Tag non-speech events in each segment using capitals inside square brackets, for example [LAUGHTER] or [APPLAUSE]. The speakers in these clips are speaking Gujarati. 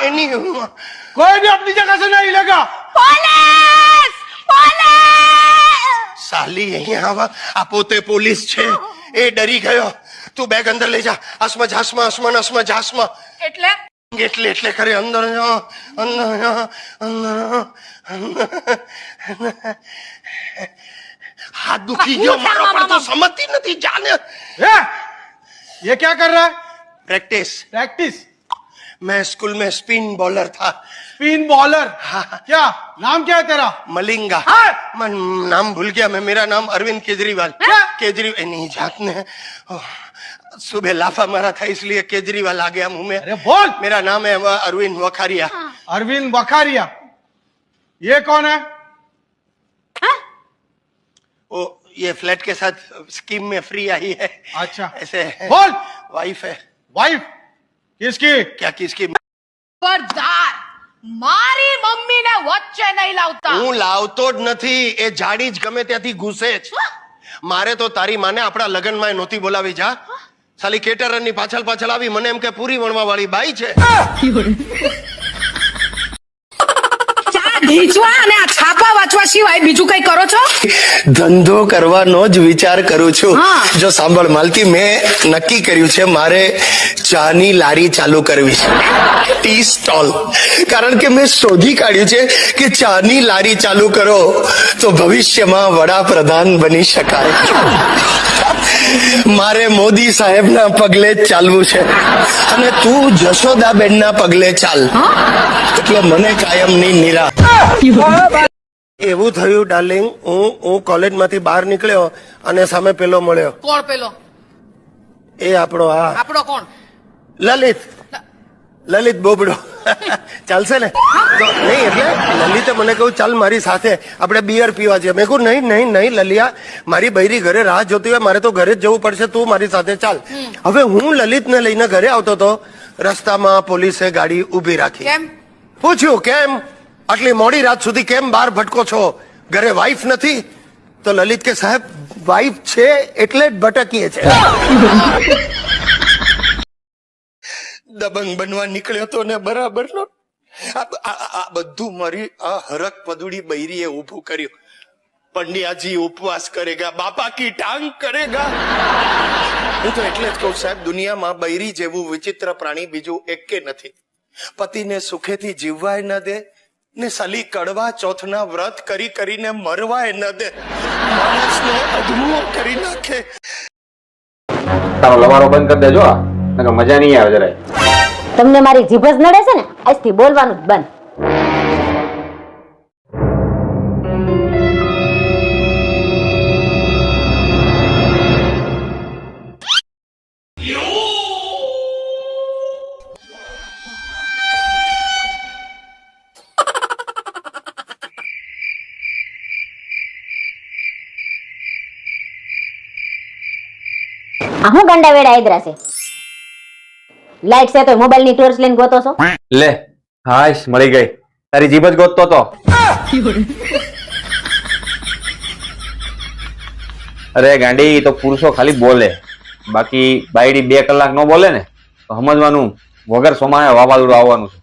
એની कोई भी अपनी जगह से नहीं हिलेगा પોલીસ પોલીસ સાલી અહીંયા આવા આ પોતે પોલીસ છે એ ડરી ગયો તું બેગ અંદર લઈ જા આસમાં જાસમાં આસમાં આસમાં જાસમાં એટલે એટલે એટલે કરે અંદર જા, અંદર જા, અંદર અંદર. હાથ દુખી ગયો મારો પણ તું સમજતી નથી જાને ए, ये क्या कर रहा है प्रेक्टिस प्रैक्टिस मैं स्कूल में स्पिन बॉलर था। Spin bowler? हाँ। क्या? नाम क्या है तेरा? मलिंगा। हाँ। मैं नाम भूल गया मैं। मेरा नाम अरविंद केजरीवाल। क्या? केजरीवाल नहीं जात ने। सुबह लाफा मारा था इसलिए केजरीवाल आ गया मुँह में। अरे बोल! मेरा नाम है वह अरविंद वखारिया। हाँ। अरविंद वखारिया। ये कौन है? वो ये फ्लैट के साथ स्कीम में फ्री आई है। अच्छा। ऐसे बोल! वाइफ है। वाइफ? किसकी क्या किसकी ખબરદાર મારી મમ્મીને વચ્ચે નહીં લાવતા હું લાવતો જ નથી એ જાડી જ ગમે ત્યાંથી ઘૂસે જ મારે તો તારી માને આપણા લગ્નમાં નહોતી બોલાવી જા સાલી કેટરર ની પાછળ પાછળ આવી મને એમ કે પૂરી વણવા વાળી બાઈ છે ચા ઢીંચવા અને આ છાપા વાંચવા સિવાય બીજું કઈ કરો છો? ધંધો કરવાનો જ વિચાર કરું છું. જો સાંભળ માલતી મેં નક્કી કર્યું છે મારે ચાની લારી ચાલુ કરવી છે. Tea stall. કારણ કે મેં શોધી કાઢ્યું છે કે ચાની લારી ચાલુ કરો તો ભવિષ્યમાં વડાપ્રધાન બની શકાય. મારે મોદી સાહેબના પગલે જ ચાલવું છે. અને તું જશોદાબેનના પગલે ચાલ. એટલે મને કાયમની નિરા. એવું થયું ડાર્લિંગ હું હું કોલેજમાંથી બહાર નીકળ્યો અને સામે પેલો મળ્યો. કોણ પેલો? એ આપણો આ. આપણો કોણ? લલિત. લલિત બોબડો. [LAUGHS] ચાલશે ને? નહીં એટલે લલિતે મને કહ્યું ચાલ મારી સાથે. આપણે બિયર પીવા જઈએ. મેં કહ્યું નહીં નહીં નહીં લલિયા. મારી બૈરી ઘરે રાહ જોતી હોય મારે તો ઘરે જ જવું પડશે. તું મારી સાથે ચાલ. હવે હું લલિતને લઈને ઘરે આવતો હતો રસ્તામાં પોલીસે ગાડી ઊભી રાખી. પૂછ્યું કેમ? આટલી મોડી રાત સુધી કેમ બહાર ભટકો છો? ઘરે વાઈફ નથી? તો લલિત કે સાહેબ વાઈફ છે એટલે જ ભટકીએ છે. દબંગ બનવા નીકળ્યો તો ને બરાબર નો? આ બધું મારી આ હરક પદુડી બૈરીએ ઊભું કર્યું. પંડ્યાજી ઉપવાસ કરેગા બાપા કી ટાંગ કરેગા. હું તો એટલે જ કહું સાહેબ, દુનિયામાં બૈરી જેવું વિચિત્ર પ્રાણી બીજું એકે નથી. પતિને સુખેથી જીવવાય ન દે ને સલી કડવા ચોથના વ્રત કરી કરીને મરવાય ન દે. માણસને અધમુઓ કરી નાખે. તારો લવારો બંધ કરી દેજો આ. નકર મજા નહીં આવે જરાય. તમને મારી જીભ જ નડે છે ને? આજથી બોલવાનું જ બંધ. આ હું ગંડા વેડા આદરા છે? લાઈટ છે તો મોબાઈલની ટોર્ચ લઈને ગોતો છો? લે હાશ મળી ગઈ. તારી જીભ જ ગોતતો તો. અરે ગાંડી તો પુરુષો ખાલી બોલે. બાકી બાયડી બે કલાક નો બોલે ને તો સમજવાનું વગર સોમાએ વાવાઝોડું આવવાનું છે.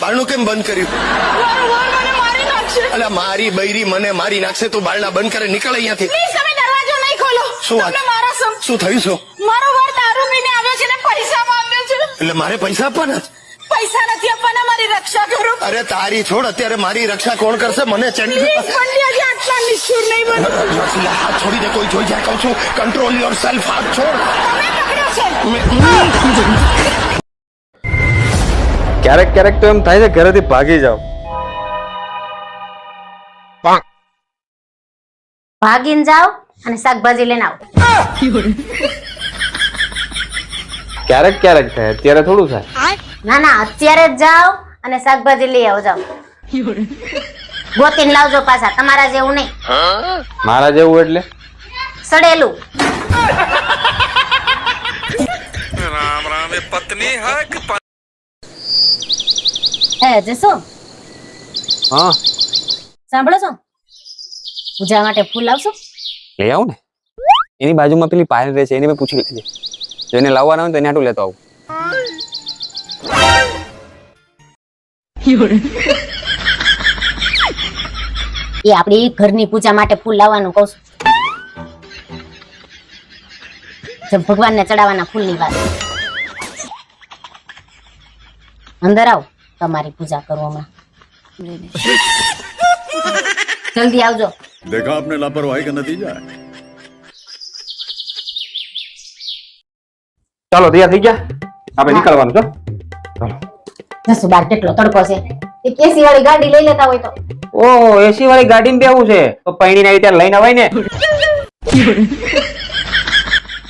બારણું કેમ બંધ કર્યું? અલા મારી બૈરી મને મારી નાખશે તું બાળના બંધ કરે નીકળ અહીંયાથી. પ્લીઝ તમે દરવાજો નહીં ખોલો. શું વાત? મારા સમ શું થયું શું મારો વર દારૂ પીને આવ્યો છે ને પૈસા માંગ્યો છે. એટલે મારે પૈસા આપવાના છે? પૈસા નથી આપવાના મારી રક્ષા કરો. અરે તારી છોડ અત્યારે મારી રક્ષા કોણ કરશે? મને ચેન્જ આટલા નિષ્ઠુર નહીં બનો. હાથ છોડી દે કોઈ જોઈ જાય કહું છું. કંટ્રોલ યોર સેલ્ફ હાથ છોડ. તમે પકડ્યો છે. ક્યારેક ક્યારેક તો એમ થાય છે ઘરેથી ભાગી જાવ ભાગીને જાઓ અને શાકભાજી લઈને આવો. ક્યારેક ક્યારેક થાય અત્યારે થોડું થાય. ના ના અત્યારે જ જાઓ અને શાકભાજી લઈ આવો જાઓ ગોતીને લાવજો પાછા તમારા જેવું નહીં. મારા જેવું એટલે? સડેલું. એ જશો? હા. સાંભળો છો? પૂજા માટે ફૂલ લાવશો? લઈ આવું ને. એની બાજુમાં પેલી પાયલ રહે છે એને મેં પૂછી લેજે જો એને લાવવાના હોય તો એને હાટું લેતો આવું. એ આપણી ઘરની પૂજા માટે ફૂલ લાવવાનું કહું છું. જો ભગવાનને ચડાવવાના ફૂલની વાત. અંદર આવ તમારી પૂજા કરો હમણાં જલ્દી આવજો. देखा आपने लापरवाही का नतीजा है ચાલો તૈયાર થઈ ગયા આપણે નીકળવાનું છો જસુ બાર કેટલો તડકો છે એક એસી વાળી ગાડી લઈ લેતા હોય તો ઓ એસી વાળી ગાડીમાં બેવું છે તો પૈણીને આવી ત્યારે લઈને અવાય ને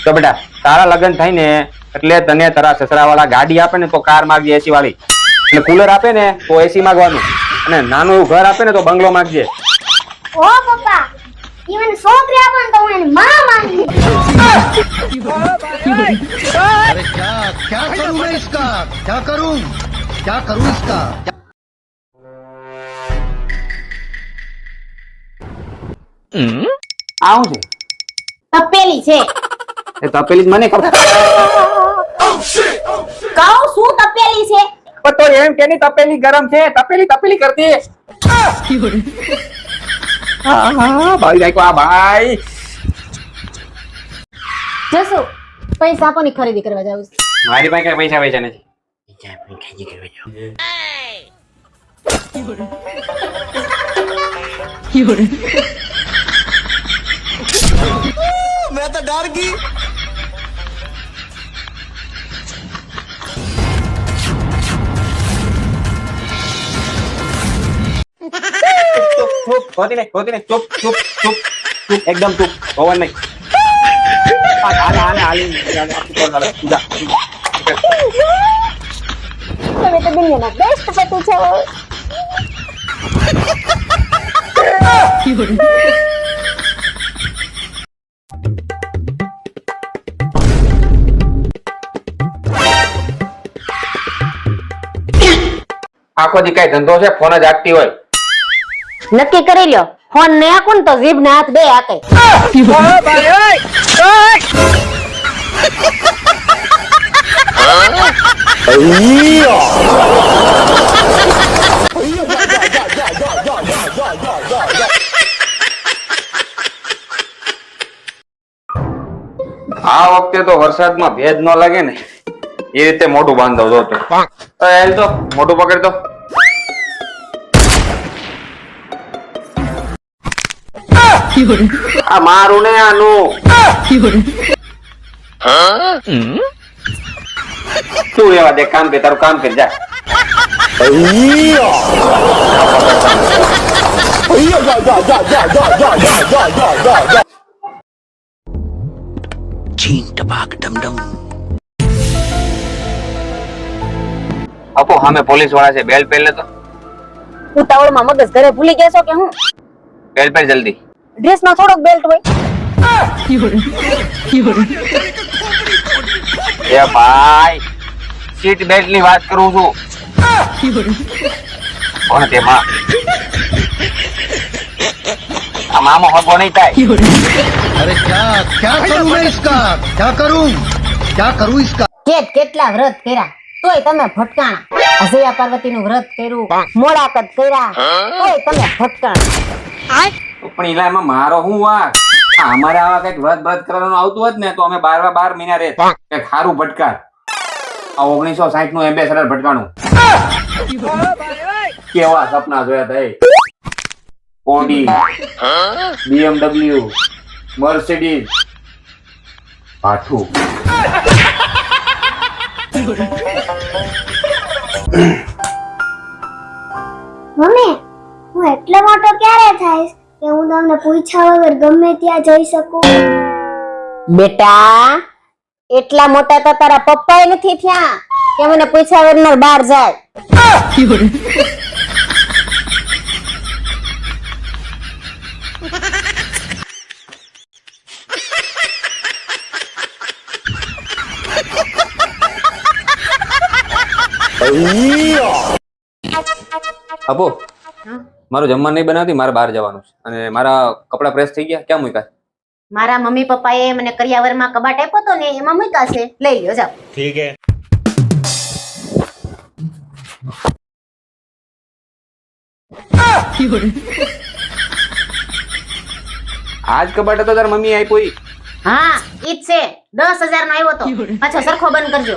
તો બેટા તારા લગ્ન થાય ને એટલે તને તારા સસરા વાળા ગાડી આપે ને તો કાર માગજે એસી વાળી એટલે કુલર આપે ને તો એસી માંગવાનું અને નાનું એવું ઘર આપે ને તો બંગલો માંગજે ઓ પપ્પા ઈવન છોકરી આપે ને તો હું એની માં માની अरे क्या क्या करूं मैं इसका क्या करूं क्या करूं इसका આવું છે તપેલી છે એ તપેલી જ મને ખબર કહું શું તપેલી છે પણ તો એમ કે ની તપેલી ગરમ છે તપેલી તપેલી કરતી હા ભાઈ જાય કો ભાઈ જસુ પૈસા આપોની ખરીદી કરવા જાવ મારી પાસે કઈ પૈસા પૈસા નથી ખરીદી મેં તો ડર ગઈ Ha ha ha! ચૂપ હોતી નહીં હોતી નહીં ચૂપ ચૂપ ચૂપ ચૂપ એકદમ ચૂપ પવન નહીં આખો દી કઈ ધંધો છે ફોન જ આપતી હોય નક્કી કરી લ્યો. ફોન ને આકો ને તો જીભ ને હાથ બે આકે આ વખતે તો વરસાદમાં ભેજ ન લાગે ને. એ રીતે મોટું બાંધો જો તો એલ તો મોટું પકડ મારું ને આનું શું એવા દે કામ કે તારું કામ કરી જા આપો સામે પોલીસવાળા છે બેલ પહેલે તો ઉતાવળમાં મગજ ઘરે ભૂલી ગયા છો કે હું બેલ પહેર જલ્દી ડ્રેસમાં થોડોક બેલ્ટ હોય. એ ભાઈ સીટ બેલ્ટની વાત કરું છું. પણ તેમાં આ મામો હગો નહીં થાય. અરે ક્યાં ક્યાં કરું મેં ઇસકા? ક્યાં કરું? ક્યાં કરું ઇસકા? કેટ કેટલા વ્રત કર્યા તોય તમે ભટકાણા. અજયા પાર્વતી નું વ્રત કર્યું મોડા કદ કર્યા તોય તમે ભટકાણા. પણ એલા એમાં મારો હું વાંક? આ અમારે આવા કંઈક વ્રત વ્રત કરવાનું આવતું હોત ને તો અમે બાર બાર મહિના રહે કંઈક સારું ભટકાર. આ ઓગણીસો સાઠનું એમ્બેસેડર ભટકાણું. કેવા સપના જોયા હતા ઓડી બીએમડબલ્યુ મર્સિડીઝ પાઠું. મમ્મી હું એટલો મોટો ક્યારે થઈશ? કે હું તમને પૂછ્યા વગર ગમે ત્યાં જઈ શકું. બેટા એટલા મોટા તો તારા પપ્પા નથી થયા કે મને પૂછ્યા વગર બહાર જાય. આપો. મારું જમવાનું નહીં બનાવતી મારે બહાર જવાનું છે. અને મારા કપડાં પ્રેસ થઈ ગયા ક્યાં મૂક્યા? મારા મમ્મી પપ્પાએ મને કરિયાવરમાં કબાટ આપ્યો તો ને એમાં મૂક્યા છે. લઈ લ્યો જાઓ. આજ કબાટ હતો તાર મમ્મી આપ્યો હા ઈ જ છે. દસ હજાર નો આવ્યો તો [LAUGHS] પાછો સરખો બંધ કરજો.